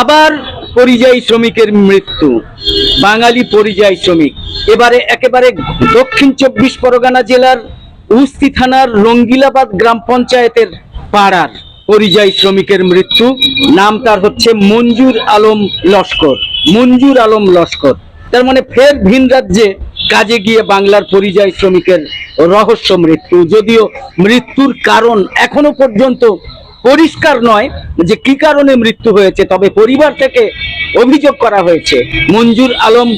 আবার পরিযায়ী শ্রমিকের মৃত্যু। বাঙালি পরিযায়ী শ্রমিক। এবারে একেবারে দক্ষিণ চব্বিশ পরগনা জেলার উস্তি থানার রঙ্গিলাবাদ গ্রাম পঞ্চায়েতের পাড়ার পরিযায়ী শ্রমিকের মৃত্যু। নাম তার হচ্ছে মঞ্জুর আলম লস্কর। মঞ্জুর আলম লস্কর। তার মানে ফের ভিন রাজ্যে কাজে গিয়ে বাংলার পরিযায়ী শ্রমিকের রহস্য মৃত্যু। যদিও মৃত্যুর কারণ এখনও পর্যন্ত পরিষ্কার নয় যে কি কারণে মৃত্যু হয়েছে, তবে পরিবার থেকে অভিযোগ করা হয়েছে। মঞ্জুর আলম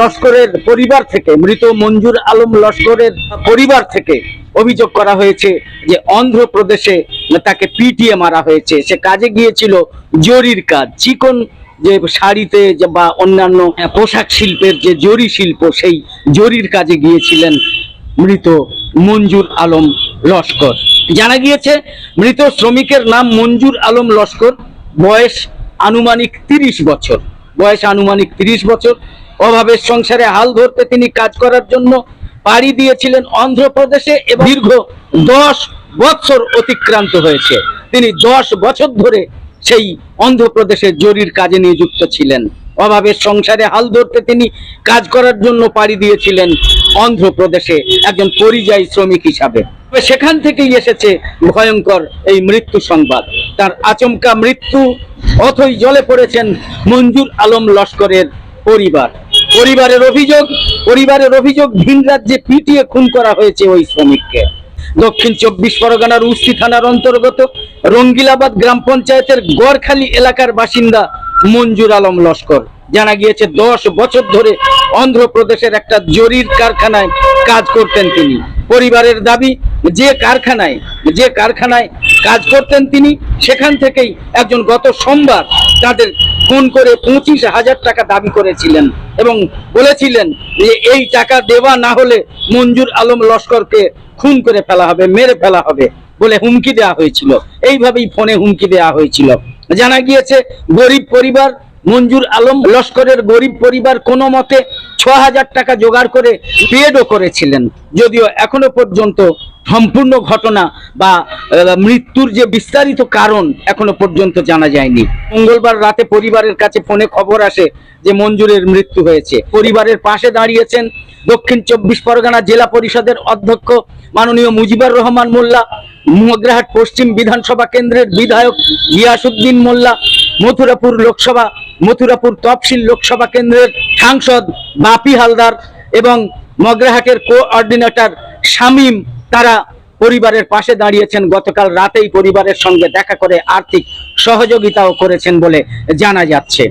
লস্করের পরিবার থেকে, মৃত মঞ্জুর আলম লস্করের পরিবার থেকে অভিযোগ করা হয়েছে যে অন্ধ্রপ্রদেশে তাকে পিটিয়ে মারা হয়েছে। সে কাজে গিয়েছিল জরির কাজ। চিকন যে শাড়িতে বা অন্যান্য পোশাক শিল্পের যে জরি শিল্প, সেই জরির কাজে গিয়েছিলেন মৃত মঞ্জুর আলম লস্কর। জানা গিয়েছে, মৃত শ্রমিকের নাম মঞ্জুর আলম লস্কর, বয়স আনুমানিক তিরিশ বছর। বয়স আনুমানিক তিরিশ বছর। অভাবের সংসারে হাল ধরতে তিনি কাজ করার জন্য পাড়ি দিয়েছিলেন অন্ধ্রপ্রদেশে এবং দীর্ঘ দশ বছর অতিক্রান্ত হয়েছে। তিনি দশ বছর ধরে সেই অন্ধ্রপ্রদেশের জরির কাজে নিযুক্ত ছিলেন। অভাবের সংসারে হাল ধরতে তিনি কাজ করার জন্য পাড়ি দিয়েছিলেন অন্ধ্রপ্রদেশে একজন পরিযায়ী শ্রমিক হিসাবে। সেখান থেকেই এসেছে ভয়ঙ্কর এই মৃত্যু সংবাদ। তার আচমকা মৃত্যু অথই জলে পড়েছেন মঞ্জুর আলম লস্করের পরিবার। পরিবারের অভিযোগ পরিবারের অভিযোগ ভিন রাজ্যে পিটিয়ে খুন করা হয়েছে ওই শ্রমিককে। দক্ষিণ চব্বিশ পরগনার উস্তি থানার অন্তর্গত রঙ্গিলাবাদ গ্রাম পঞ্চায়েতের গড়খালি এলাকার বাসিন্দা মঞ্জুর আলম লস্কর। জানা গিয়েছে, দশ বছর ধরে অন্ধ্রপ্রদেশের একটা জরির কারখানায় কাজ করতেন তিনি। পরিবারের দাবি, যে কারখানায় যে কারখানায় কাজ করতেন তিনি, সেখান থেকেই একজন গত সোমবার তাদের ফোন করে পঁচিশ হাজার টাকা দাবি করেছিলেন এবং বলেছিলেন যে এই টাকা দেওয়া না হলে মঞ্জুর আলম লস্করকে খুন করে ফেলা হবে, মেরে ফেলা হবে বলে হুমকি দেওয়া হয়েছিল। এইভাবেই ফোনে হুমকি দেওয়া হয়েছিল। জানা গিয়েছে, গরিব পরিবার মঞ্জুর আলম লস্করের গরিব পরিবার কোনো মতে ছ হাজার টাকা জোগাড় করে পেডও করেছিলেন। যদিও এখনও পর্যন্ত সম্পূর্ণ ঘটনা বা মৃত্যুর যে বিস্তারিত কারণ এখনও পর্যন্ত জানা যায়নি। মঙ্গলবার রাতে পরিবারের কাছে ফোনে খবর আসে যে মঞ্জুরের মৃত্যু হয়েছে। পরিবারের পাশে দাঁড়িয়েছেন দক্ষিণ চব্বিশ পরগনা জেলা পরিষদের অধ্যক্ষ মাননীয় মুজিবুর রহমান মোল্লা মগরাহাট পশ্চিম বিধানসভা কেন্দ্রের বিধায়ক গিয়াসুদ্দিন মোল্লা মথুরাপুর লোকসভা, মথুরাপুর তফসিল লোকসভা কেন্দ্রের সাংসদ বাপি হালদার এবং মগরাহাটের কোঅর্ডিনেটর শামীম, তারা পরিবারের পাশে দাঁড়িয়েছেন। গতকাল রাতেই পরিবারের সঙ্গে দেখা করে আর্থিক সহযোগিতাও করেছেন বলে জানা যাচ্ছে।